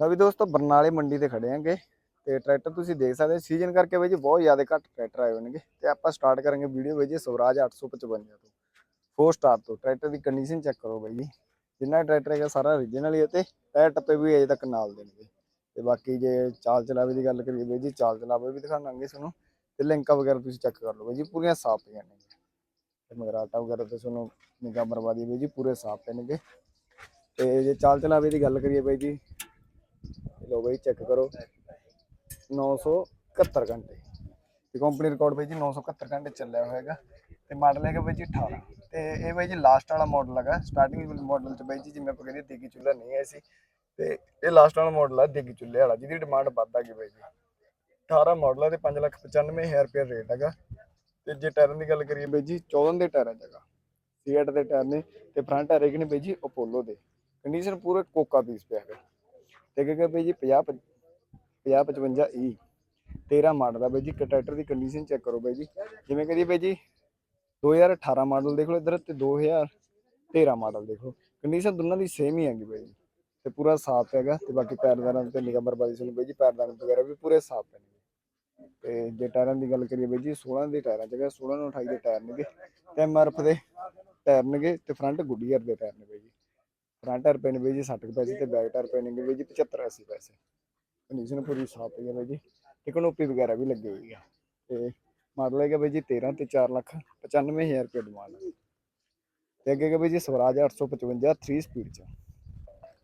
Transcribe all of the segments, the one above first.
ਲਓ ਵੀ ਦੋਸਤੋ, ਬਰਨਾਲੇ ਮੰਡੀ ਤੇ ਖੜੇ ਆਂਗੇ ਤੇ ਟਰੈਕਟਰ ਤੁਸੀਂ ਦੇਖ ਸਕਦੇ ਸੀਜ਼ਨ ਕਰਕੇ ਬਾਈ ਜੀ ਬਹੁਤ ਜ਼ਿਆਦਾ ਘੱਟ ਟਰੈਕਟਰ ਆਏ ਹੋਣਗੇ ਤੇ ਆਪਾਂ ਸਟਾਰਟ ਕਰਾਂਗੇ ਵੀਡੀਓ ਬਾਈ ਜੀ ਸਵਰਾਜ 855 ਤੋਂ 4 ਸਟਾਰ ਤੋਂ। ਟਰੈਕਟਰ ਦੀ ਕੰਡੀਸ਼ਨ ਚੈੱਕ ਕਰੋ ਬਾਈ ਜੀ, ਜਿੰਨਾ ਟਰੈਕਟਰ ਹੈਗਾ ਸਾਰਾ origignal ਹੀ ਹੈ ਤੇ ਟਾਇਰ ਟੱਪੇ ਵੀ ਅਜੇ ਤੱਕ ਨਾਲ ਦੇਣਗੇ ਤੇ ਬਾਕੀ ਜੇ ਚਾਲ ਚਲਾਵੇ ਦੀ ਗੱਲ ਕਰੀਏ ਬਾਈ ਜੀ, ਚਾਲ ਚਲਾਵੇ ਵੀ ਦਿਖਾਵਾਂਗੇ ਤੁਹਾਨੂੰ ਤੇ ਲਿੰਕਾਂ ਵਗੈਰਾ ਤੁਸੀਂ ਚੈੱਕ ਕਰ ਲਓ ਬਾਈ ਜੀ, ਪੂਰੀਆਂ ਸਾਫ਼ ਪਈਆਂ ਨੇ ਤੇ ਮਗਰਾਟਾ ਵਗੈਰਾ ਤੇ ਤੁਹਾਨੂੰ ਨਿਗਾਹ ਮਰਵਾਦੀ ਬਾਈ ਜੀ, ਪੂਰੇ ਸਾਫ਼ ਪੈਣਗੇ ਤੇ ਜੇ ਚਾਲ ਚਲਾਵੇ ਦੀ ਗੱਲ ਕਰੀਏ ਬਾਈ ਜੀ ਲੋ ਬਾਈ ਚੈੱਕ ਕਰੋ। 971 ਘੰਟੇ। ਤੇ ਕੰਪਨੀ ਰਿਕਾਰਡ ਬਾਈ ਜੀ 971 ਘੰਟੇ ਚੱਲਿਆ ਹੋਇਆ ਹੈਗਾ। ਤੇ ਮਾਡਲ ਹੈਗਾ ਬਾਈ ਜੀ 18 ਤੇ ਇਹ ਬਾਈ ਜੀ ਲਾਸਟ ਵਾਲਾ ਮਾਡਲ ਹੈਗਾ। ਸਟਾਰਟਿੰਗ ਮਾਡਲ ਚ ਬਾਈ ਜੀ ਜਿਵੇਂ ਆਪਾਂ ਕਹਿੰਦੇ ਦੇਗੀ ਚੁੱਲ੍ਹਾ ਨਹੀਂ ਆਇਆ ਸੀ। ਤੇ ਇਹ ਲਾਸਟ ਵਾਲਾ ਮਾਡਲ ਆ, ਦੇਗੀ ਚੁੱਲ੍ਹੇ ਵਾਲਾ, ਜਿਹਦੀ ਡਿਮਾਂਡ ਵੱਧ ਆ ਗਈ ਬਾਈ ਜੀ। 18 ਮਾਡਲ ਹੈ ਤੇ 595000 ਰੁਪਏ ਰੇਟ ਹੈਗਾ। ਤੇ ਜੇ ਟਾਇਰਾਂ ਦੀ ਗੱਲ ਕਰੀਏ ਬਾਈ ਜੀ 14 ਦੇ ਟਾਇਰਾਂ ਜਗਾ ਸੀਐਟ ਦੇ ਟਾਇਰ ਨੇ ਤੇ ਫਰੰਟ ਟਾਇਰ ਹੈਗੇ ਨੇ ਬਾਈ ਜੀ ਅਪੋਲੋ ਦੇ। ਕੰਡੀਸ਼ਨ ਪੂਰੇ ਕੋਕਾ ਪੀਸ ਪਿਆ ਹੈਗਾ। ਤੇ ਅੱਗੇ ਬਾਈ ਜੀ 50 50 55 ਈ 13 ਮਾਡਲ ਦਾ ਬਾਈ ਜੀ ਟਰੈਕਟਰ ਦੀ ਕੰਡੀਸ਼ਨ ਚੈੱਕ ਕਰੋ ਬਾਈ ਜੀ। ਜਿਵੇਂ ਕਹਦੀ ਬਾਈ ਜੀ 2018 ਮਾਡਲ ਦੇਖ ਲਓ ਇੱਧਰ ਤੇ 2013 ਮਾਡਲ ਦੇਖ ਲਓ। ਕੰਡੀਸ਼ਨ ਦੋਨਾਂ ਦੀ ਸੇਮ ਹੀ ਹੈਗੀ ਬਾਈ ਜੀ। ਤੇ ਪੂਰਾ ਸਾਫ਼ ਹੈਗਾ ਤੇ ਬਾਕੀ ਪੈਰਦਾਰਾਂ ਤੇ ਨਿਗਾਹ ਬਰਬਾਦੀ ਸੁਣ ਬਾਈ ਜੀ ਪੈਰਦਾਰਾਂ ਵਗੈਰਾ ਵੀ ਪੂਰੇ ਸਾਫ਼ ਪੈਣਗੇ ਤੇ ਜੇ ਟਾਇਰਾਂ ਦੀ ਗੱਲ ਕਰੀਏ ਬਾਈ ਜੀ 16 ਦੇ ਟਾਇਰਾਂ ਚ ਹੈਗਾ 16 ਨੂੰ 28 ਦੇ ਟਾਇਰ ਨੇਗੇ, ਤੇ ਐਮਆਰਐਫ ਦੇ ਟਾਇਰ ਨੇਗੇ ਤੇ ਫਰੰਟ ਗੁੱਡੀਅਰ ਦੇ ਟਾਇਰ ਨੇ ਬਾਈ ਜੀ। ਫਰੰਟ ਟਾਇਰ ਪੈਣੇ ਬਾਈ ਜੀ 60 ਪੈਸੇ ਤੇ ਬੈਕ ਟਾਇਰ ਪੈਣਗੇ ਬਾਈ ਜੀ 75 80 ਪੈਸੇ। ਕੰਡੀਸ਼ਨ ਪੂਰੀ ਸਾਫ਼ ਹੈ ਬਾਈ ਜੀ। ਤੇ ਵਗੈਰਾ ਵੀ ਲੱਗੀ ਹੋਈ ਆ। ਤੇ ਮਾਡਲ ਹੈਗਾ ਬਾਈ ਜੀ 13 ਤੇ 4 ਲੱਖ 95000 ਰੁਪਏ ਡਿਮਾਂਡ ਹੈ ਤੇ ਅੱਗੇ ਹੈਗਾ ਬਾਈ ਜੀ ਸਵਰਾਜ 855 3 ਸਪੀਡ ਚ।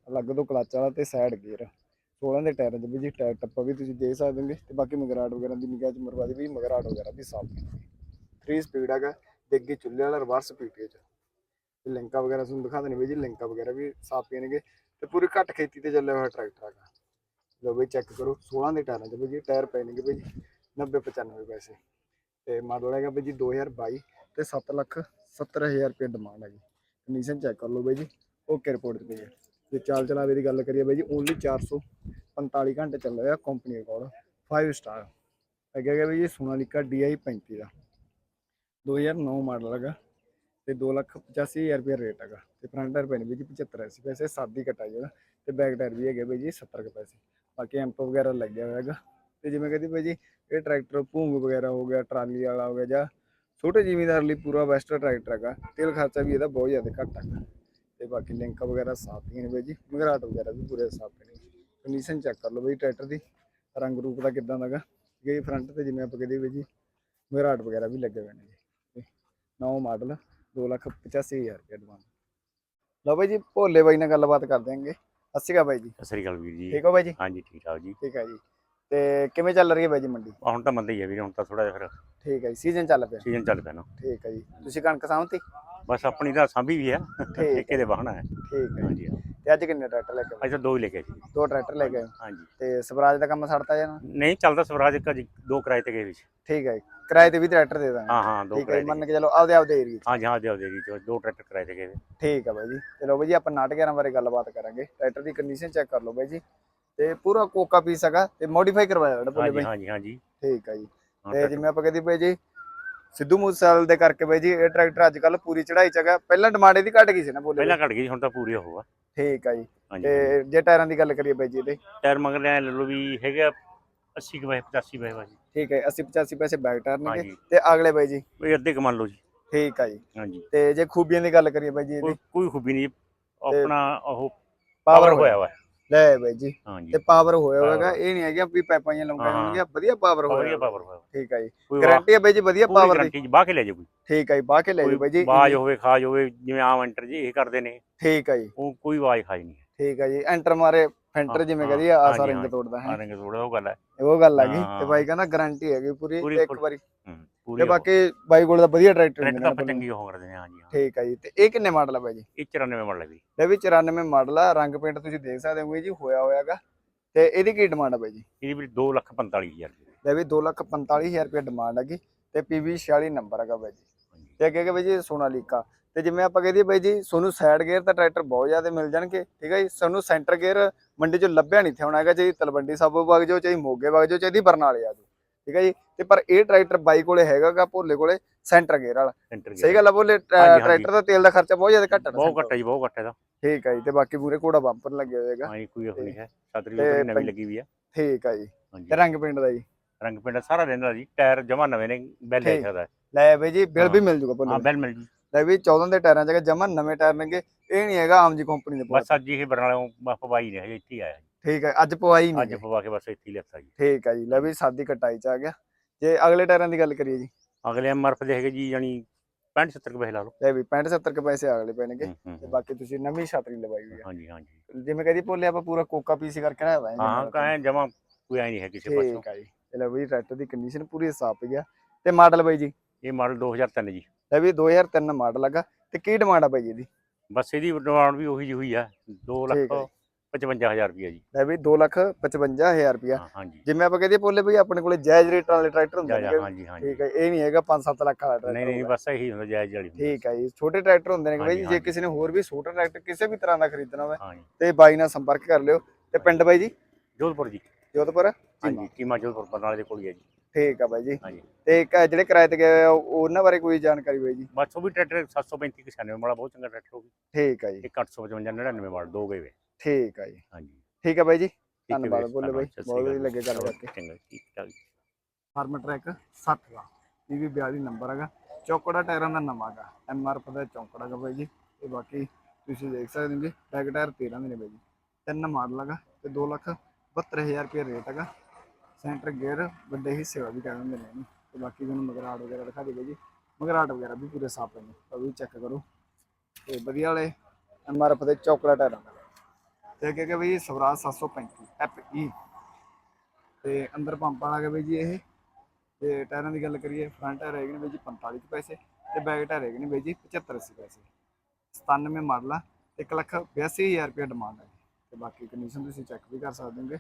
ਅਲੱਗ ਤੋਂ ਕਲਚ ਵਾਲਾ ਤੇ ਸਾਈਡ ਗੇਅਰ 16 ਦੇ ਟਾਇਰਾਂ ਚ ਵੀ ਜੀ ਟਾਇਰ ਟੱਪਾ ਵੀ ਤੁਸੀਂ ਦੇਖ ਸਕਦੇ ਹੋਗੇ ਤੇ ਬਾਕੀ ਮਗਰਾਟ ਵਗੈਰਾ ਦੀ ਨਿਗਾਹ ਚ ਮਰਵਾ ਵੀ ਮਗਰਾਟ ਵਗੈਰਾ ਵੀ ਸਾਫ਼ ਨੇ 3 ਸਪੀਡ ਹੈਗਾ ਤੇ ਅੱਗੇ ਚੁੱਲ੍ਹੇ ਵਾਲਾ ਰਿਵਰਸ ਪੀਟੀਓ ਚ। ਲਿੰਕਾਂ ਵਗੈਰਾ ਤੁਹਾਨੂੰ ਦਿਖਾ ਦੇਣੇ ਬਾਈ ਜੀ, ਲਿੰਕਾਂ ਵਗੈਰਾ ਵੀ ਸਾਫ਼ ਪੀਣਗੇ ਤੇ ਪੂਰੀ ਘੱਟ ਖੇਤੀ ਤੇ ਚੱਲਿਆ ਹੋਇਆ ਟਰੈਕਟਰ ਹੈਗਾ। ਲੋ ਬਈ ਚੈੱਕ ਕਰੋ 16 ਦੇ ਟਾਇਰਾਂ ਚ ਬਈ ਜੀ, ਟਾਇਰ ਪੈਣਗੇ ਬਈ ਜੀ 90 95 ਪੈਸੇ। ਤੇ ਮਾਡਲ ਹੈਗਾ ਬਈ ਜੀ 2022 ਤੇ 7 ਲੱਖ 70000 ਰੁਪਏ ਡਿਮਾਂਡ ਹੈ ਜੀ। ਕੰਡੀਸ਼ਨ ਚੈੱਕ ਕਰ ਲਓ ਬਈ ਜੀ ਓਕੇ ਰਿਪੋਰਟ ਤੇ ਪਈ ਹੈ ਤੇ ਚਾਲ ਚਲਾਵੇ ਦੀ ਗੱਲ ਕਰੀਏ ਬਈ ਜੀ ਓਨਲੀ 445 ਘੰਟੇ ਚੱਲ ਰਿਹਾ ਕੰਪਨੀ ਰਿਕਾਰਡ 5 ਸਟਾਰ ਅੱਗੇ ਹੈਗਾ ਬਈ ਜੀ ਸੋਨਾਲੀਕਾ DI 35 ਦਾ। 2009 ਮਾਡਲ ਹੈਗਾ। ਤੇ 285000 ਰੁਪਏ ਰੇਟ ਹੈਗਾ। ਤੇ ਫਰੰਟ ਟਾਇਰ ਪੈਣੇ ਵੀ ਜੀ 75 80 ਪੈਸੇ ਸਾਦੀ ਕਟਾਈ ਹੈਗਾ ਤੇ ਬੈਕ ਟਾਇਰ ਵੀ ਹੈਗੇ ਬਈ ਜੀ 70 ਕੁ ਪੈਸੇ। ਬਾਕੀ ਐਂਪ ਵਗੈਰਾ ਲੱਗਿਆ ਹੋਇਆ ਹੈਗਾ। ਤੇ ਜਿਵੇਂ ਕਹਿੰਦੀ ਬਾਈ ਜੀ, ਇਹ ਟਰੈਕਟਰ ਭੂੰਗ ਵਗੈਰਾ ਹੋ ਗਿਆ, ਟਰਾਲੀ ਵਾਲਾ ਹੋ ਗਿਆ ਜਾਂ ਛੋਟੇ ਜ਼ਿਮੀਦਾਰ ਲਈ ਪੂਰਾ ਬੈਸਟ ਟਰੈਕਟਰ ਹੈਗਾ। ਤੇਲ ਖਰਚਾ ਵੀ ਇਹਦਾ ਬਹੁਤ ਜ਼ਿਆਦਾ ਘੱਟ ਹੈਗਾ। ਤੇ ਬਾਕੀ ਲਿੰਕ ਵਗੈਰਾ ਸਾਫ਼ ਹੀ ਨੇ ਬਾਈ ਜੀ। ਮਗਰਾਟ ਵਗੈਰਾ ਵੀ ਪੂਰੇ ਸਾਫ਼ ਨੇ। ਕੰਡੀਸ਼ਨ ਚੈੱਕ ਕਰ ਲਓ ਬਾਈ ਟਰੈਕਟਰ ਦੀ। ਰੰਗ ਰੂਪ ਦਾ ਕਿਦਾਂ ਦਾਗਾ ਇਹ ਫਰੰਟ ਤੇ ਜਿਵੇਂ ਆਪਾਂ ਕਹਿੰਦੇ ਬਾਈ ਜੀ ਮਗਰਾਟ ਵਗੈਰਾ ਵੀ ਲੱਗੇ ਹੋਏ ਨੇ ਜੀ। ਨੌ ਮਾਡਲ 285000 ਰੁਪਏ ਡਿਮਾਂਡ ਲਓ ਬਾਈ ਜੀ ਭੋਲੇ ਬਾਈ ਨਾਲ ਗੱਲਬਾਤ ਕਰ ਦਿਆਂਗੇ ਅਕਾਲ ਬਾਈ ਜੀ। ਸਤਿ ਸ੍ਰੀ ਅਕਾਲ ਵੀਰ ਜੀ। ਠੀਕ ਹੋ ਬਾਈ ਜੀ? ਹਾਂਜੀ ਠੀਕ ਠਾਕ ਜੀ। ਠੀਕ ਹੈ ਜੀ। ਤੇ ਕਿਵੇਂ ਚੱਲ ਰਹੀ ਹੈ ਬਾਈ ਜੀ ਮੰਡੀ? ਹੁਣ ਤਾਂ ਮੰਦੇ ਹੀ ਆ ਵੀਰ ਹੁਣ ਤਾਂ ਥੋੜਾ ਜਿਹਾ ਫਿਰ ਠੀਕ ਹੈ ਜੀ ਸੀਜ਼ਨ ਚੱਲ ਪਿਆ। ਸੀਜ਼ਨ ਚੱਲ ਪਿਆ ਨਾ। ਠੀਕ ਹੈ ਜੀ। ਤੁਸੀਂ ਕਣਕ ਸਾਂਭਤੀ? ਬਸ ਆਪਣੀ ਤਾਂ ਸਾਂਭੀ ਵੀ ਆ ਹੈ। ਠੇਕੇ ਦੇ ਵਾਹਣਾ ਹੈ। ਠੀਕ ਹੈ ਹਾਂਜੀ। ਤੇ ਅੱਜ ਕਿੰਨੇ ਟਰੈਕਟਰ ਲੈ ਕੇ ਆਏ? ਅੱਜ ਤਾਂ ਦੋ ਹੀ ਲੈ ਕੇ ਆਏ ਸੀ ਦੋ ਟਰੈਕਟਰ ਲੈ ਕੇ ਆਏ। ਹਾਂਜੀ। ਤੇ ਸਵਰਾਜ ਦਾ ਕੰਮ ਛੱਡਤਾ ਜਾਣਾ ਨਹੀਂ ਚੱਲਦਾ ਸਵਰਾਜ ਇੱਕ ਅੱਜ ਦੋ ਕਿਰਾਏ ਤੇ ਗਏ ਵਿੱਚ। ਠੀਕ ਹੈ ਜੀ। ਕਿਰਾਏ ਤੇ ਵੀ ਟਰੈਕਟਰ ਦੇ ਦਾਂਗੇ। ਹਾਂ ਹਾਂ ਦੋ ਠੀਕ ਹੈ ਕਿਰਾਏ ਜੀ, ਤੇ ਮੰਨ ਕੇ ਚਲੋ ਆਪਦੇ ਆਪਦੇ ਏਰੀਏ ਹਾਂ ਜੀ ਹਾਂ ਦੇ ਦੇ ਜੀ ਦੋ ਟਰੈਕਟਰ ਕਿਰਾਏ ਤੇ ਗਏ ਵੇ। ਠੀਕ ਹੈ ਬਾਈ ਜੀ। ਚਲੋ ਬਾਈ ਜੀ ਆਪਾਂ ਨਾਟਕ 11 ਬਾਰੇ ਗੱਲਬਾਤ ਕਰਾਂਗੇ। ਟਰੈਕਟਰ ਦੀ ਕੰਡੀਸ਼ਨ ਚੈੱਕ ਕਰ ਲਓ ਬਾਈ ਜੀ। ਤੇ ਪੂਰਾ ਕੋਕਾ ਪੀਸ ਹੈਗਾ ਤੇ ਮੋਡੀਫਾਈ ਕਰਵਾਇਆ ਜਿਹੜਾ ਹਾਂਜੀ ਬਾਈ। ਹਾਂਜੀ ਠੀਕ ਹੈ ਜੀ। ਹਾਂ, ਤੇ ਟਰੈਕਟਰ- ਜਿਵੇਂ ਆਪਾਂ ਕਹਿੰਦੇ ਬਾਈ ਜੀ ਸਿੱਧੂ ਮੂਸੇਵਾਲੇ ਦੇ ਕਰਕੇ ਬਾਈ ਜੀ ਇਹ ਟਰੈਕਟਰ ਅੱਜ ਕੱਲ ਪੂਰੀ ਚੜ੍ਹਾਈ ਚ ਹੈਗਾ। ਪਹਿਲਾਂ ਡਿਮਾਂਡ ਇਹਦੀ ਘਟ ਗਈ ਸੀ ਨਾ ਬੋਲੇ ਪਹਿਲਾਂ ਘਟ ਗਈ ਹੁਣ ਤਾਂ ਪੂਰੀ ਹੋਊਗਾ ਠੀਕ ਹੈ ਜੀ। ਤੇ ਜੇ ਟਾਇਰਾਂ ਦੀ ਗੱਲ ਕਰੀਏ ਬਾਈ ਜੀ ਇਹਦੇ। ਟਾਇਰ ਮਗਰ ਲੈ ਲਓ ਵੀ ਹੈਗਾ 80 ਕੁ ਪੈਸੇ 85 ਪੈਸੇ ਜੀ ਠੀਕ ਹੈ 80 85 ਪੈਸੇ ਬੈਕ ਟਾਇਰ ਨੇ ਤੇ ਅਗਲੇ ਬਾਈ ਜੀ। ਵੀ ਅੱਧੇ ਕੁ ਮੰਨ ਲਓ ਜੀ। ਠੀਕ ਹੈ ਜੀ। ਹਾਂਜੀ। ਤੇ ਜੇ ਖੂਬੀਆਂ ਦੀ ਗੱਲ ਕਰੀਏ ਬਾਈ ਜੀ ਇਹਦੀ। ਕੋਈ ਖੂਬੀ ਨਹੀਂ। ਆਪਣਾ ਉਹ ਪਾਵਰ ਹੋਇਆ ਵਾ। ਲੈ ਬਾਈ ਜੀ। ਹਾਂਜੀ। ਤੇ ਪਾਵਰ ਹੋਇਆ ਹੋਵੇਗਾ ਇਹ ਨਹੀਂ ਹੈਗਾ ਵੀ ਪਾਈਪਾਂ ਜਿਹੀਆਂ ਲਾਉਂਦੇ ਹਾਂ। ਹੋਣਗੀਆਂ ਵਧੀਆ ਪਾਵਰ ਵਧੀਆ ਹੋਇਆ। ਪਾਵਰ ਹੋਇਆ। ਠੀਕ ਹੈ ਜੀ। ਕੋਈ ਗਾਰੰਟੀ ਹੈ ਬਾਈ ਜੀ ਵਧੀਆ ਪਾਵਰ ਦੀ। ਗਾਰੰਟੀ ਜੀ ਬਾਹ ਕੇ ਲੈ ਜਾਓ ਕੋਈ। ਠੀਕ ਹੈ ਜੀ ਬਾਹ ਕੇ ਲੈ ਜਾਓ ਬਾਈ ਜੀ। ਬਾਜ ਹੋਵੇ ਖਾਜ ਹੋਵੇ ਜਿਵੇਂ ਆਮ ਐਂਟਰ ਜੀ ਇਹ ਕਰਦੇ ਨੇ। ਠੀਕ ਹੈ ਜੀ। ਉਹ ਕੋਈ ਆਵਾਜ਼ ਖਾਜ ਨਹੀਂ ਠੀਕ ਹੈ ਜੀ। ਐਂਟਰ ਮਾਰੇ ਫੈਂਟਰ ਹਾਂ, ਜਿਵੇਂ ਹਾਂ, ਕਹਦੀ ਆ ਸਾਰਿੰਗ ਹਾਂਜੀ। ਤੋੜਦਾ ਹੈ ਆਰੰਗ ਥੋੜਾ ਉਹ ਗੱਲ ਹੈ। ਉਹ ਗੱਲ ਆ ਗਈ ਹਾਂ, ਤੇ ਬਾਈ ਕਹਿੰਦਾ ਗਾਰੰਟੀ ਹੈਗੀ ਪੂਰੀ ਪੂਰੀ ਤੇ ਇੱਕ ਵਾਰੀ। ਹੂੰ, ਤੇ ਬਾਕੀ ਬਾਈ ਕੋਲ ਦਾ ਵਧੀਆ ਟਰੈਕਟਰ ਤਾਂ ਨੇ ਆਪਾਂ ਚੰਗੀ ਉਹ ਕਰਦੇ ਨੇ ਹਾਂਜੀ ਹਾਂ। ਠੀਕ ਹੈ ਜੀ ਤੇ ਇਹ ਕਿੰਨੇ ਮਾਡਲ ਆ ਬਾਈ ਜੀ? ਇਹ 94 ਮਾਡਲ ਹੈ ਵੀ ਇਹ ਵੀ 94 ਮਾਡਲ ਆ ਰੰਗ ਪੇਂਟ ਤੁਸੀਂ ਦੇਖ ਸਕਦੇ ਹੋ ਜੀ ਹੋਇਆ ਹੋਇਆਗਾ। ਤੇ ਇਹਦੀ ਕੀ ਡਿਮਾਂਡ ਆ ਬਾਈ ਜੀ? ਇਹਦੀ ਵੀ 245000 ਰੁਪਏ ਇਹ ਵੀ 245000 ਰੁਪਏ ਡਿਮਾਂਡ ਹੈਗੀ ਤੇ PV 46 ਨੰਬਰ ਹੈਗਾ ਬਾਈ ਜੀ। ਤੇ ਅੱਗੇ ਅੱਗੇ ਬਾਈ ਜੀ ਸੋਨਾਲੀਕਾ। ਤੇ ਜਿਵੇਂ ਆਪਾਂ ਕਹਦੇ ਬਾਈ ਜੀ ਤੁਹਾਨੂੰ ਸਾਈਡ ਗੇਅਰ ਤਾਂ ਟਰੈਕਟਰ ਬਹੁਤ ਜ਼ਿਆਦਾ ਮਿਲ ਜਾਣਗੇ ਠੀਕ ਹੈ ਜੀ? ਸਾਨੂੰ ਸੈਂਟਰ ਗੇਅਰ ਮੰਡੀ 'ਚ ਲੱਭਿਆ ਨਹੀਂ ਹੋਣਾ ਹੈਗਾ ਚਾਹੀ ਤਲਵੰਡੀ ਸਾਬੋ ਵਗ ਜਾਓ ਚਾਹੀ ਮੋਗੇ ਵਗ ਜਾਓ ਚਾਹੀ ਬਰਨਾਲੇ ਆ ਜਾਓ ਠੀਕ ਹੈ ਜੀ? ਤੇ ਪਰ ਇਹ ਟਰੈਕਟਰ ਬਾਈ ਕੋਲੇ ਹੈਗਾਗਾ ਭੋਲੇ ਕੋਲੇ ਸੈਂਟਰ ਗੇਅਰ ਵਾਲਾ। ਸਹੀ ਗੱਲ ਆ ਭੋਲੇ। ਟਰੈਕਟਰ ਦਾ ਤੇਲ ਦਾ ਖਰਚਾ ਬਹੁਤ ਜ਼ਿਆਦਾ ਘੱਟ ਆ ਬਹੁਤ ਘੱਟ ਹੈ ਜੀ ਬਹੁਤ ਘੱਟ ਹੈ ਦਾ ਠੀਕ ਹੈ ਜੀ ਤੇ ਬਾਕੀ ਪੂਰੇ ਕੋੜਾ ਬੰਪਰ ਲੱਗੇ ਹੋਏਗਾ ਹਾਂ ਜੀ ਕੋਈ ਨਹੀਂ ਹੈ। ਛਤਰੀ ਉਹ ਨਵੀਂ ਲੱਗੀ ਵੀ ਆ। ਠੀਕ ਹੈ ਜੀ ਤੇ ਰੰਗ ਪਿੰਡ ਦਾ ਜੀ। ਰੰਗ ਪਿੰਡ ਸਾਰਾ ਰਹਿੰਦਾ ਜੀ ਟਾਇਰ ਜਮਾ ਨਵੇਂ ਨੇ ਬੈਲ ਲੈ। ਸਕਦਾ ਹੈ। ਲੈ ਬਈ ਜੀ ਬਿੱਲ ਵੀ ਹਾਂ। ਮਿਲ ਜੂਗਾ ਹਾਂ ਭੋਲੇ ਬੈਲ ਮਿਲ ਜੂ। ਲੈ ਵੀ 14 ਦੇ ਟਾਇਰਾਂ ਜਗ੍ਹਾ ਜਮਾ ਨਵੇਂ ਟਾਇਰ ਨੇਗੇ। ਇਹ ਨਹੀਂ ਹੈਗਾ ਆਮ ਜੀ ਕੰਪਨੀ ਦੇ ਬਸ ਅੱਜ ਇਹ ਬਰਨਾਲੇ ਬਸ ਪਵਾਈ ਨੇ ਹਜੇ ਇੱਥੇ ਹੀ ਆਇਆ। ਠੀਕ ਹੈ ਅੱਜ ਪਵਾਈ ਅੱਜ ਨਹੀਂ ਪਵਾ ਕੇ ਬਸ ਇੱਥੇ ਹੀ ਲਿਆਤਾ ਜੀ। ਠੀਕ ਹੈ ਜੀ ਲੈ ਵੀ ਸਾਦੀ ਕਟਾਈ ਚ ਆ ਗਿਆ। ਜੇ ਅਗਲੇ ਟਾਇਰਾਂ ਦੀ ਗੱਲ ਕਰੀਏ ਜੀ। ਅਗਲੇ ਐਮਆਰਐਫ ਦੇ ਹੈਗੇ ਜੀ ਜਾਨੀ 65 70 ਰੁਪਏ ਲਾ ਲਓ। ਲੈ ਵੀ 65 70 ਕੇ ਪੈਸੇ ਅਗਲੇ ਪੈਣਗੇ। ਹੂੰ, ਹੂੰ, ਤੇ ਹੂੰ। ਬਾਕੀ ਤੁਸੀਂ ਨਵੀਂ ਛਾਤਰੀ ਲਵਾਈ ਹੋਈ ਹਾਂਜੀ ਹਾਂਜੀ। ਆ ਜਿਵੇਂ ਕਹਦੀ ਭੋਲੇ ਆਪਾਂ ਪੂਰਾ ਕੋਕਾ ਪੀਸੀ ਕਰਕੇ ਨਾ ਆਇਆ ਹਾਂ ਕਾਹ ਜਮਾ ਕੋਈ ਆਈ ਨਹੀਂ ਹੈ ਕਿਸੇ ਪਾਸੋਂ। ਠੀਕ ਹੈ ਜੀ। ਚਲੋ ਵੀ ਟਰੈਕਟਰ ਦੀ ਕੰਡੀਸ਼ਨ ਪੂਰੀ ਸਾਫ਼ ਗਿਆ ਤੇ ਮਾਡਲ ਬਾਈ ਜੀ? ਇਹ ਮਾਡਲ 2003 ਜੀ। ਲੈ ਵੀ 2003 ਮਾਡਲ ਹੈਗਾ ਤੇ ਕੀ ਡਿਮਾਂਡ ਆ ਬਾਈ ਇਹਦੀ? ਬਸ ਇਹਦੀ ਡਿਮਾਂਡ ਵੀ ਉਹੀ ਜਿਹੀ ਹੋਈ ਆ 2 ਲੱਖ ਠੀਕ ਹੈ। 55000 ਰੁਪਏ ਜੀ। ਲੈ ਵੀ 2 ਲੱਖ 55000 ਰੁਪਇਆ ਹਾਂ ਹਾਂਜੀ। ਜਿਵੇਂ ਆਪਾਂ ਕਹਦੇ ਭੋਲੇ ਬਈ ਆਪਣੇ ਕੋਲੇ ਜਾਇਜ਼ ਰੇਟ ਵਾਲੇ ਟਰੈਕਟਰ ਹੁੰਦੇ ਨੇ ਜਾ ਹਾਂਜੀ ਹਾਂਜੀ। ਠੀਕ ਹੈ ਇਹ ਨਹੀਂ ਹੈਗਾ 5-7 ਲੱਖ ਵਾਲਾ ਨਹੀਂ ਨਹੀਂ ਟਰੈਕਟਰ ਬਸ ਇਹੀ ਹੁੰਦਾ ਜਾਇਜ਼ ਵਾਲੀ ਹੁੰਦੀ ਠੀਕ ਹੈ ਜੀ ਛੋਟੇ ਟਰੈਕਟਰ ਹੁੰਦੇ ਨੇ ਕਿ ਹਾਂਜੀ, ਜੀ ਹਾਂਜੀ। ਕਿਸੇ ਨੇ ਹੋਰ ਵੀ ਛੋਟਾ ਟਰੈਕਟਰ ਕਿਸੇ ਵੀ ਤਰ੍ਹਾਂ ਦਾ ਖਰੀਦਣਾ ਹੋਵੇ ਹਾਂਜੀ। ਤੇ ਬਾਈ ਨਾਲ ਸੰਪਰਕ ਕਰ ਲਿਓ। ਤੇ ਪਿੰਡ ਬਾਈ ਜੀ? ਜੋਧਪੁਰ ਜੀ। ਜੋਧਪੁਰ ਹਾਂਜੀ ਕੀਮਾ ਜੋਧਪੁਰ ਬਰਨਾਲੇ ਦੇ ਕੋਲ ਹੀ ਹੈ ਜੀ। ਠੀਕ ਆ ਬਾਈ ਜੀ। ਹਾਂਜੀ। ਤੇ ਇੱਕ ਇਹ ਜਿਹੜੇ ਕਿਰਾਏ ਤੇ ਗਏ ਆ, ਉਹ- ਉਹਨਾਂ ਬਾਰੇ ਕੋਈ ਜਾਣਕਾਰੀ ਬਾਈ ਜੀ? ਬਸ ਉਹ ਵੀ ਟਰੈਕਟਰ 735 96 ਵਾਲਾ ਬਹੁਤ ਚੰਗਾ ਟਰੈਕਟਰ ਹੋ ਗਿਆ। ਠੀਕ ਆ ਜੀ। ਇੱਕ 855 99 ਵਾਲਾ ਦੋ ਗਏ ਵੇ ਠੀਕ ਆ ਜੀ। ਹਾਂਜੀ। ਠੀਕ ਆ ਬਾਈ ਜੀ। ਠੀਕ ਹੈ ਧੰਨਵਾਦ ਬੋਲੇ ਬਾਈ। ਬਹੁਤ ਵਧੀਆ ਲੱਗੇ ਗੱਲ ਅਕਾਲ। ਕਰਕੇ। ਚੰਗਾ ਠੀਕ ਠਾਕ ਜੀ। ਫਾਰਮ ਟਰੈਕ 60 ਦਾ। ਇਹ ਵੀ 42 ਨੰਬਰ ਹੈਗਾ। ਚੌਕੜਾ ਟਾਇਰਾਂ ਦਾ ਨਵਾਂ ਹੈਗਾ। ਐਮ ਆਰ ਦਾ ਚੌਕੜਾ ਹੈਗਾ ਬਾਈ ਜੀ। ਤੇ ਬਾਕੀ ਤੁਸੀਂ ਦੇਖ ਸਕਦੇ ਹੋਗੇ ਬੈਕ ਟਾਇਰ 13 ਦੇ ਨੇ ਬਾਈ ਜੀ। ਤਿੰਨ ਮਾਡਲ ਹੈਗਾ ਤੇ 2 ਲੱਖ 72000 ਰੁਪਏ ਰੇਟ ਹੈਗਾ। ਸੈਂਟਰ ਗੇਅਰ ਵੱਡੇ ਹਿੱਸੇ ਵਾਲੀ ਵੀ ਕਹਿ ਦਿੰਦੇ ਨੇ ਇਹਨੂੰ। ਤੇ ਬਾਕੀ ਤੁਹਾਨੂੰ ਮਗਰਾਟ ਵਗੈਰਾ ਦਿਖਾ ਦੇ ਬਾਈ ਜੀ। ਮਗਰਾਟ ਵਗੈਰਾ ਵੀ ਪੂਰੇ ਸਾਫ਼ ਨੇ ਉਹ ਵੀ ਚੈੱਕ ਕਰੋ। ਤੇ ਵਧੀਆ ਵਾਲੇ ਐਮ ਆਰ ਦੇ ਚੌਕੜਾ ਟਾਇਰਾਂ ਦਾ ਤੇ ਅੱਗੇ ਕਿ ਬਈ ਸਵਰਾਜ 735 ਐਫ ਈ ਤੇ ਅੰਦਰ ਪੰਪ ਵਾਲਾ ਹੈਗਾ ਬਈ ਜੀ ਇਹ। ਤੇ ਟਾਇਰਾਂ ਦੀ ਗੱਲ ਕਰੀਏ ਫਰੰਟ ਟਾਇਰ ਹੈਗੇ ਨੇ ਬਈ ਜੀ 45 ਪੈਸੇ ਤੇ ਬੈਕ ਟਾਇਰ ਹੈਗੇ ਨੇ ਬਈ ਜੀ 75 80 ਪੈਸੇ। 97 ਮਾਡਲ ਆ 1 ਲੱਖ 82000 ਰੁਪਏ ਡਿਮਾਂਡ ਹੈ ਤੇ ਬਾਕੀ ਕੰਡੀਸ਼ਨ ਤੁਸੀਂ ਚੈੱਕ ਵੀ ਕਰ ਸਕਦੇ ਹੋਗੇ।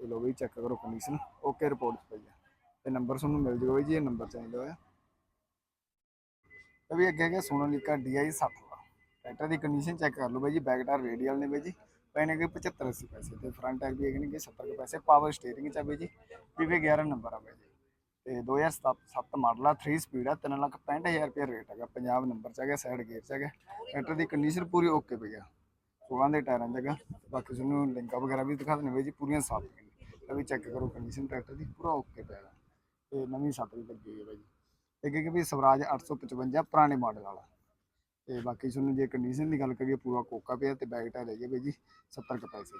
ਤੇ ਲੋ ਬਈ ਚੈੱਕ ਕਰੋ ਕੰਡੀਸ਼ਨ ਓਕੇ ਰਿਪੋਰਟ ਚ ਪਈ ਆ। ਤੇ ਨੰਬਰ ਤੁਹਾਨੂੰ ਮਿਲ ਜਾਊਗਾ ਜੀ, ਇਹ ਨੰਬਰ ਚਾਹੀਦਾ ਹੋਇਆ। ਤੇ ਵੀ ਅੱਗੇ ਹੈਗਾ ਸੋਨਾਲੀਕਾ DI 60 ਦਾ ਟਰੈਕਟਰ ਦੀ ਕੰਡੀਸ਼ਨ ਚੈੱਕ ਕਰ ਲਓ ਬਾਈ ਜੀ ਬੈਕ ਟਾਇਰ ਰੇਡੀਅਲ ਨੇ ਬਾਈ ਜੀ। ਪੈਣੇ ਕਿ 75 80 ਪੈਸੇ ਤੇ ਫਰੰਟ ਟਾਇਰ ਵੀ ਹੈਗੇ ਨੇ ਕਿ 70 ਕੁ ਪੈਸੇ। ਪਾਵਰ ਸਟੀਅਰਿੰਗ ਚ ਆ ਬਈ ਜੀ ਪੀਵੇ 11 ਨੰਬਰ ਆ ਬਾਈ ਜੀ। ਤੇ 2007 ਮਾਡਲ ਆ 3 ਸਪੀਡ ਆ 3 ਲੱਖ 65000 ਰੁਪਏ ਰੇਟ ਹੈਗਾ। ਪੰਜਾਬ ਨੰਬਰ ਚ ਹੈਗਾ ਸਾਈਡ ਗੇਅਰ ਚ ਹੈਗਾ। ਟਰੈਕਟਰ ਦੀ ਕੰਡੀਸ਼ਨ ਪੂਰੀ ਓਕੇ ਪਈ ਆ। 16 ਦੇ ਟਾਇਰਾਂ ਚ ਹੈਗਾ। ਬਾਕੀ ਤੁਹਾਨੂੰ ਲਿੰਕਾਂ ਵਗੈਰਾ ਵੀ ਦਿਖਾ ਦਿੰਦੇ ਬਾਈ ਜੀ, ਪੂਰੀਆਂ ਸਾਫ਼ ਨੇ। ਵੀ ਚੈੱਕ ਕਰੋ ਕੰਡੀਸ਼ਨ ਟਰੈਕਟਰ ਦੀ, ਪੂਰਾ ਓਕੇ ਪਿਆ ਹੈਗਾ ਤੇ ਨਵੀਂ ਛੱਤ ਵੀ ਲੱਗੀ ਹੋਈ ਹੈ ਬਾਈ। ਜੀ ਇੱਕ ਇੱਕ ਵੀ ਸਵਰਾਜ 855 ਪੁਰਾਣੇ ਮਾਡਲ ਵਾਲਾ। ਤੇ ਬਾਕੀ ਤੁਹਾਨੂੰ ਜੇ ਕੰਡੀਸ਼ਨ ਦੀ ਗੱਲ ਕਰੀਏ, ਪੂਰਾ ਕੋਕਾ ਪਿਆ ਤੇ ਬੈਕ ਟਾਇਰ ਹੈਗੇ ਬਾਈ ਜੀ 70 ਕੁ ਪੈਸੇ।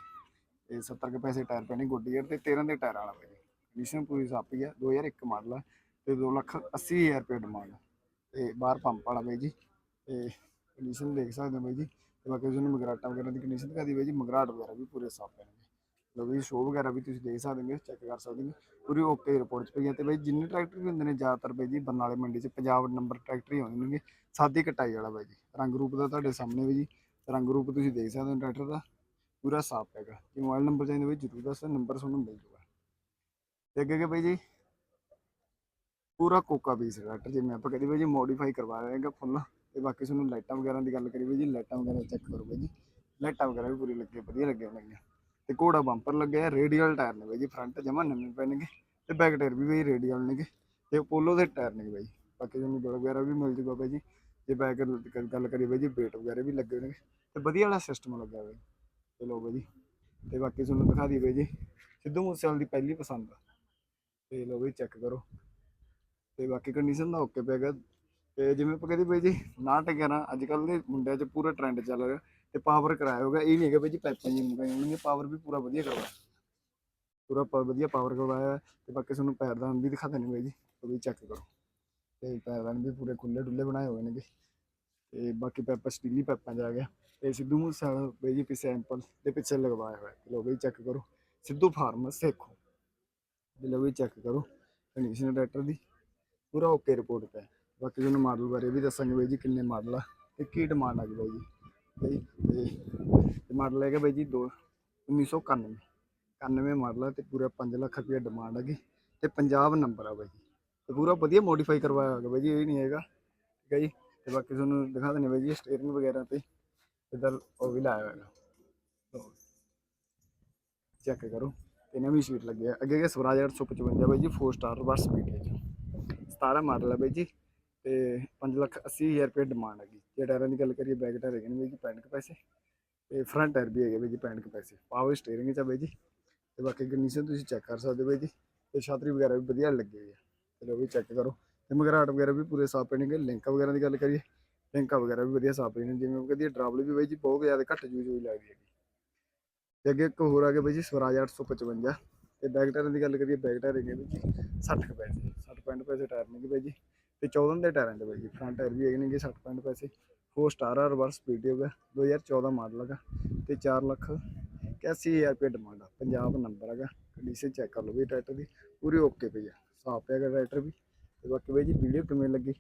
ਤੇ 70 ਕੁ ਪੈਸੇ ਟਾਇਰ ਪੈਣੇ ਗੁੱਡੀਅਰ ਤੇ 13 ਦੇ ਟਾਇਰ ਵਾਲਾ ਬਾਈ ਜੀ। ਕੰਡੀਸ਼ਨ ਪੂਰੀ ਸਾਪੀ ਆ 2001 ਮਾਡਲ ਆ ਤੇ 2 ਲੱਖ 80 ਹਜ਼ਾਰ ਰੁਪਏ ਡਿਮਾਂਡ ਤੇ ਬਾਹਰ ਪੰਪ ਵਾਲਾ ਬਾਈ ਜੀ, ਤੇ ਕੰਡੀਸ਼ਨ ਦੇਖ ਸਕਦੇ ਹੋ ਬਾਈ ਜੀ। ਤੇ ਬਾਕੀ ਤੁਹਾਨੂੰ ਮਗਰਾਟਾਂ ਵਗੈਰਾ ਦੀ ਕੰਡੀਸ਼ਨ ਦਿਖਾ ਦੀ ਬਾਈ ਜੀ, ਮਗਰਾਟ ਵਗੈਰਾ ਵੀ ਪੂਰੇ ਸਾਫ਼ ਹੈ ਲੋ ਵੀ ਸ਼ੋ ਵਗੈਰਾ ਵੀ ਤੁਸੀਂ ਦੇਖ ਸਕਦੇ ਹੋ ਚੈੱਕ ਕਰ ਸਕਦੇ ਹੋ। ਪੂਰੀ ਓਕੇ ਰਿਪੋਰਟ ਚ ਪਈ ਹੈ ਤੇ ਬਾਈ ਜਿੰਨੇ ਟਰੈਕਟਰ ਵੀ ਹੁੰਦੇ ਨੇ ਜ਼ਿਆਦਾਤਰ ਬਾਈ ਜੀ ਬਰਨਾਲੇ ਮੰਡੀ ਚ ਪੰਜਾਬ ਨੰਬਰ ਟਰੈਕਟਰ ਹੀ ਆਉਂਦੇ ਨੇ ਸਾਦੀ ਕਟਾਈ ਵਾਲਾ ਬਾਈ ਜੀ। ਰੰਗ ਰੂਪ ਦਾ ਤੁਹਾਡੇ ਸਾਹਮਣੇ ਬਾਈ ਜੀ। ਰੰਗ ਰੂਪ ਤੁਸੀਂ ਦੇਖ ਸਕਦੇ ਹੋ ਟਰੈਕਟਰ ਦਾ। ਪੂਰਾ ਸਾਫ਼ ਹੈਗਾ। ਜੇ ਮੋਬਾਈਲ ਨੰਬਰ ਚਾਹੀਦਾ ਬਾਈ ਜਰੂਰ ਦੱਸੋ ਨੰਬਰ ਤੁਹਾਨੂੰ ਮਿਲ ਜੂਗਾ। ਤੇ ਅੱਗੇ ਅੱਗੇ ਬਾਈ ਜੀ, ਪੂਰਾ ਕੋਕਾ ਪੀਸ ਟਰੈਕਟਰ ਜਿਵੇਂ ਆਪਾਂ ਕਹਿੰਦੇ ਬਾਈ ਜੀ ਮੋਡੀਫਾਈ ਕਰਵਾ ਰਹੇਗਾ ਫੁੱਲ ਤੇ ਬਾਕੀ ਤੁਹਾਨੂੰ ਲਾਈਟਾਂ ਵਗੈਰਾ ਦੀ ਗੱਲ ਕਰੀਏ ਬਾਈ ਜੀ, ਲਾਈਟਾਂ ਵਗੈਰਾ ਚੈੱਕ ਕਰੋ ਬਾਈ ਜੀ। ਲਾਈਟਾਂ ਵਗੈਰਾ ਵੀ ਪੂਰੀ ਲੱਗੇ, ਵਧੀਆ ਲੱਗੇ ਹੋਣਗੀਆਂ। ਤੇ ਘੋੜਾ ਬੰਪਰ ਲੱਗਿਆ ਰੇਡੀਅਲ ਟਾਇਰ ਨੇ ਬਾਈ ਜੀ ਫਰੰਟ ਜਮਾ ਨਵੇਂ ਪੈਣਗੇ ਤੇ ਬੈਕ ਟਾਇਰ ਵੀ ਬਾਈ ਰੇਡੀਅਲ ਨੇਗੇ ਤੇ ਪੋਲੋ ਦੇ ਟਾਇਰ ਨੇ ਬਾਈ। ਬਾਕੀ ਤੁਹਾਨੂੰ ਗਲ ਵਗੈਰਾ ਵੀ ਮਿਲ ਜੂਗਾ ਬਾਈ ਜੀ। ਜੇ ਬੈਕ ਗੱਲ ਕਰੀਏ ਬਾਈ ਜੀ ਵੇਟ ਵਗੈਰਾ ਵੀ ਲੱਗੇ ਹੋਣਗੇ ਤੇ ਵਧੀਆ ਵਾਲਾ ਸਿਸਟਮ ਲੱਗਿਆ ਬਾਈ। ਚਲੋ ਬਾਈ ਜੀ, ਤੇ ਬਾਕੀ ਤੁਹਾਨੂੰ ਦਿਖਾ ਦਈਏ ਬਾਈ ਜੀ, ਸਿੱਧੂ ਮੂਸੇਵਾਲ ਦੀ ਪਹਿਲੀ ਪਸੰਦ। ਆ ਤੇ ਲੋ ਬਾਈ ਚੈੱਕ ਕਰੋ। ਤੇ ਬਾਕੀ ਕੰਡੀਸ਼ਨ ਦਾ ਓਕੇ ਪਿਆ ਗਾ ਤੇ ਜਿਵੇਂ ਆਪਾਂ ਕਹਿੰਦੇ ਬਾਈ ਜੀ 911 ਅੱਜ ਕੱਲ ਦੇ ਮੁੰਡਿਆਂ 'ਚ ਪੂਰਾ ਟ੍ਰੈਂਡ ਚੱਲ ਰਿਹਾ। ਤੇ ਪਾਵਰ ਕਰਾਇਆ ਹੋਗਾ ਇਹ ਨਹੀਂ ਹੈਗਾ ਬਾਈ ਜੀ ਪੈਪਾਂ ਜੀ ਮੁਕਾਈ ਹੋਣਗੇ ਪਾਵਰ ਵੀ ਪੂਰਾ ਵਧੀਆ ਕਰਵਾਇਆ। ਪੂਰਾ ਪਾ, ਵਧੀਆ ਪਾਵਰ ਕਰਵਾਇਆ ਹੈ ਤੇ ਬਾਕੀ ਤੁਹਾਨੂੰ ਪੈਰਦਾਨ ਵੀ ਦਿਖਾ ਦਿੰਦੇ ਬਾਈ ਜੀ, ਉਹ ਵੀ ਚੈੱਕ ਕਰੋ। ਤੇ ਪੈਰਦਾਨ ਵੀ ਪੂਰੇ ਖੁੱਲੇ ਡੁੱਲੇ ਬਣਾਏ ਹੋਏ ਨੇਗੇ। ਤੇ ਬਾਕੀ ਪੈਪਾ, ਸਟੀਲੀ ਪੈਪਾਂ 'ਚ ਆ ਗਿਆ। ਤੇ ਸਿੱਧੂ ਮੂਸੇਵਾਲਾ ਬਾਈ ਜੀ ਪਿੱਛੇ ਸੈਂਪਲ ਦੇ ਪਿੱਛੇ ਲਗਵਾਇਆ ਹੋਇਆ। ਲੋ ਬਾਈ ਚੈੱਕ ਕਰੋ। ਸਿੱਧੂ ਫਾਰਮ ਸੇਖੋ। ਲੋ ਬਾਈ ਚੈੱਕ ਕਰੋ। ਕੰਡੀਸ਼ਨ ਟਰੈਕਟਰ ਦੀ ਪੂਰਾ ਓਕੇ ਰਿਪੋਰਟ ਤੇ ਬਾਕੀ ਤੁਹਾਨੂੰ ਮਾਡਲ ਬਾਰੇ ਵੀ ਦੱਸਾਂਗੇ ਬਾਈ ਜੀ ਕਿੰਨੇ ਮਾਡਲ ਆ ਤੇ ਕੀ ਡਿਮਾਂਡ ਆ ਗਈ ਬਾਈ ਜੀ। ਤੇ ਮਾਡਲ ਹੈਗਾ ਬਾਈ ਜੀ ਦੋ 1991 91 ਮਾਡਲ ਆ ਤੇ ਪੂਰਾ 5 ਲੱਖ ਰੁਪਏ ਡਿਮਾਂਡ ਹੈਗੀ ਤੇ ਪੰਜਾਬ ਨੰਬਰ ਆ ਬਾਈ ਜੀ। ਤੇ ਪੂਰਾ ਵਧੀਆ ਮੋਡੀਫਾਈ ਕਰਵਾਇਆ ਹੋਇਆ ਬਾਈ ਜੀ, ਇਹ ਨਹੀਂ ਹੈਗਾ, ਠੀਕ ਹੈ ਜੀ? ਤੇ ਬਾਕੀ ਤੁਹਾਨੂੰ ਦਿਖਾ ਦਿੰਦੇ ਬਾਈ ਜੀ ਸਟੀਅਰਿੰਗ ਵਗੈਰਾ ਤੇ ਇਧਰ ਉਹ ਵੀ ਲਾਇਆ ਹੋਇਆ ਹੈਗਾ। ਚੈੱਕ ਕਰੋ ਤੇ ਨਵੀਂ ਸੀਟ ਲੱਗੀ ਹੈ ਅੱਗੇ ਹੈਗਾ ਸਵਰਾਜ 855 ਬਾਈ ਜੀ 4 ਸਟਾਰ ਰਿਵਰਸ ਸਪੀਡ ਹੈ ਜੀ। 17 ਮਾਡਲ ਹੈ ਬਾਈ ਜੀ ਤੇ 5 ਲੱਖ 80 ਹਜ਼ਾਰ ਰੁਪਏ ਡਿਮਾਂਡ ਹੈਗੀ। ਜੇ ਟਾਇਰਾਂ ਦੀ ਗੱਲ ਕਰੀਏ, ਬੈਕ ਟਾਇਰ ਹੈਗੇ ਨੇ ਬਾਈ ਜੀ 65 ਪੈਸੇ ਤੇ ਫਰੰਟ ਟਾਇਰ ਵੀ ਹੈਗੇ ਬਾਈ ਜੀ 65 ਕੁ ਪੈਸੇ। ਪਾਵਰ ਸਟੀਅਰਿੰਗ ਚ ਆ ਬਾਈ ਜੀ। ਤੇ ਬਾਕੀ ਕੰਡੀਸ਼ਨ ਤੁਸੀਂ ਚੈੱਕ ਕਰ ਸਕਦੇ ਹੋ ਬਾਈ ਜੀ। ਤੇ ਛਾਤਰੀ ਵਗੈਰਾ ਵੀ ਵਧੀਆ ਲੱਗੀ ਹੋਈ ਹੈ ਚਲੋ ਵੀ ਚੈੱਕ ਕਰੋ। ਤੇ ਮਗਰਾਟ ਵਗੈਰਾ ਵੀ ਪੂਰੇ ਸਾਫ਼ ਪੈਣਗੇ ਲਿੰਕਾਂ ਵਗੈਰਾ ਦੀ ਗੱਲ ਕਰੀਏ ਲਿੰਕਾਂ ਵਗੈਰਾ ਵੀ ਵਧੀਆ ਸਾਫ਼ ਪੈਣੇ ਜਿਵੇਂ ਉਹ ਕਹਿੰਦੀ ਡਰਾਵਲ ਵੀ ਬਾਈ ਜੀ ਬਹੁਤ ਜ਼ਿਆਦਾ ਘੱਟ ਯੂਜ਼ ਹੋਈ ਲੱਗਦੀ ਹੈਗੀ। ਤੇ ਅੱਗੇ ਇੱਕ ਹੋਰ ਆ ਗਿਆ ਬਾਈ ਜੀ, ਸਵਰਾਜ 855 ਤੇ ਬੈਕ ਟਾਇਰਾਂ ਦੀ ਗੱਲ ਕਰੀਏ, ਬੈਕ ਟਾਇਰ ਹੈਗੇ ਬਾਈ ਜੀ 60 ਕੁ ਪੈਸੇ 60 ਪੈਂਟ ਪੈਸੇ ਟਾਇਰ ਨੇ ਬਾਈ ਜੀ। ਤੇ 14 ਦੇ ਟਾਇਰਾਂ ਦੇ ਬਾਈ ਜੀ ਫਰੰਟ ਟਾਇਰ ਵੀ ਹੈਗੇ ਨੇ 60 ਪੈਂਟ ਪੈਸੇ। 4 ਸਟਾਰ ਆ ਰਿਵਰਸ ਸਪੀਡ ਹੋ ਗਿਆ 2014 ਮਾਡਲ ਹੈਗਾ ਤੇ 4 ਲੱਖ 81000 ਰੁਪਏ ਡਿਮਾਂਡ ਆ। ਪੰਜਾਬ ਨੰਬਰ ਹੈਗਾ ਕੰਡੀਸ਼ਨ ਚੈੱਕ ਕਰ ਲਓ ਵੀ ਟਰੈਕਟਰ ਦੀ, ਪੂਰੀ ਓਕੇ ਪਈ ਆ। ਸਾਫ਼ ਹੈਗਾ ਟਰੈਕਟਰ ਵੀ। ਤੇ ਬਾਕੀ ਬਾਈ ਜੀ ਵੀਡੀਓ ਕਿਵੇਂ ਲੱਗੀ?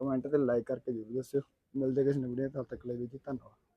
ਕਮੈਂਟ ਤੇ ਲਾਈਕ ਕਰਕੇ ਜ਼ਰੂਰ ਦੱਸਿਓ। ਮਿਲਦੇ ਕਿਸੇ ਨਵੀਂ ਵੀਡੀਓ ਤਦ ਤੱਕ ਲਈ ਜੀ, ਧੰਨਵਾਦ।